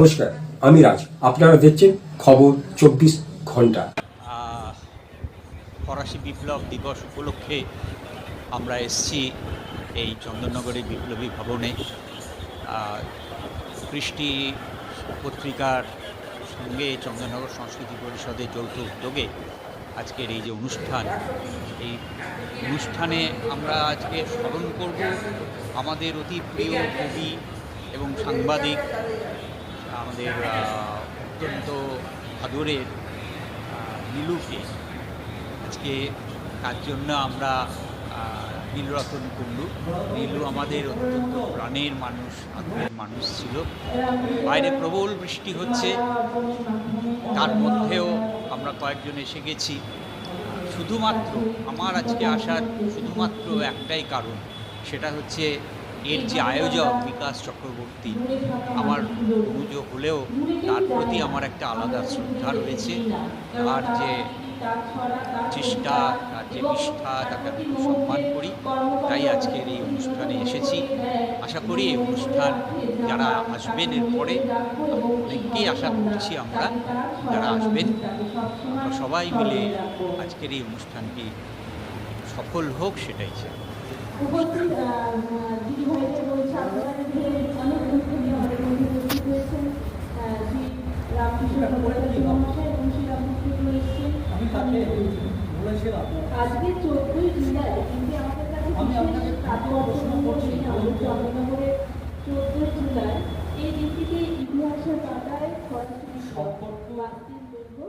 নমস্কার, আমি রাজ। আপনারা দেখছেন খবর চব্বিশ ঘণ্টা। ফরাসি বিপ্লব দিবস উপলক্ষে আমরা এসেছি এই চন্দননগরের বিপ্লবী ভবনে। কৃষ্টি পত্রিকার সঙ্গে চন্দননগর সংস্কৃতি পরিষদের যৌথ উদ্যোগে আজকের এই যে অনুষ্ঠান, এই অনুষ্ঠানে আমরা আজকে স্মরণ করব আমাদের অতি প্রিয় কবি এবং সাংবাদিক আমাদের অত্যন্ত আদরের নীলুকে আজকে তার জন্য আমরা নীলরতন কুণ্ডু। নীলু আমাদের অত্যন্ত প্রাণের মানুষ আগ্রহের মানুষ ছিল। বাইরে প্রবল বৃষ্টি হচ্ছে। তার মধ্যেও আমরা কয়েকজন এসে গেছি। শুধুমাত্র, আমার আজকে আসার শুধুমাত্র একটাই কারণ, সেটা হচ্ছে এর যে আয়োজক বিকাশ চক্রবর্তী, আমার পুজো হলেও তার প্রতি আমার একটা আলাদা শ্রদ্ধা রয়েছে। আর যে চেষ্টা, তার যে নিষ্ঠা, তাকে আমি সম্মান করি। তাই আজকের এই অনুষ্ঠানে এসেছি। আশা করি এই অনুষ্ঠান যারা আসবেন এরপরে, অনেককেই আশা করছি আমরা যারা আসবেন। আমরা সবাই মিলে আজকের এই অনুষ্ঠানটি সফল হোক সেটাই চাই। উপস্থিত দিদি ভাইদের বলছে আপনাদের অনেক গুরুত্বপূর্ণ উপস্থিত হয়েছেন শ্রী রামকৃষ্ণ মহাশয় এবং শ্রী রামকৃষ্ণ এসেছেন। আজকে চোদ্দই জুলাই কিন্তু আমাদের কাছে আমাদের চন্দ্রনগরের চোদ্দই জুলাই এই দিনটিকে ইতিহাসের পাতায় সম্পর্ক বাস্তির দৈর্ঘ্য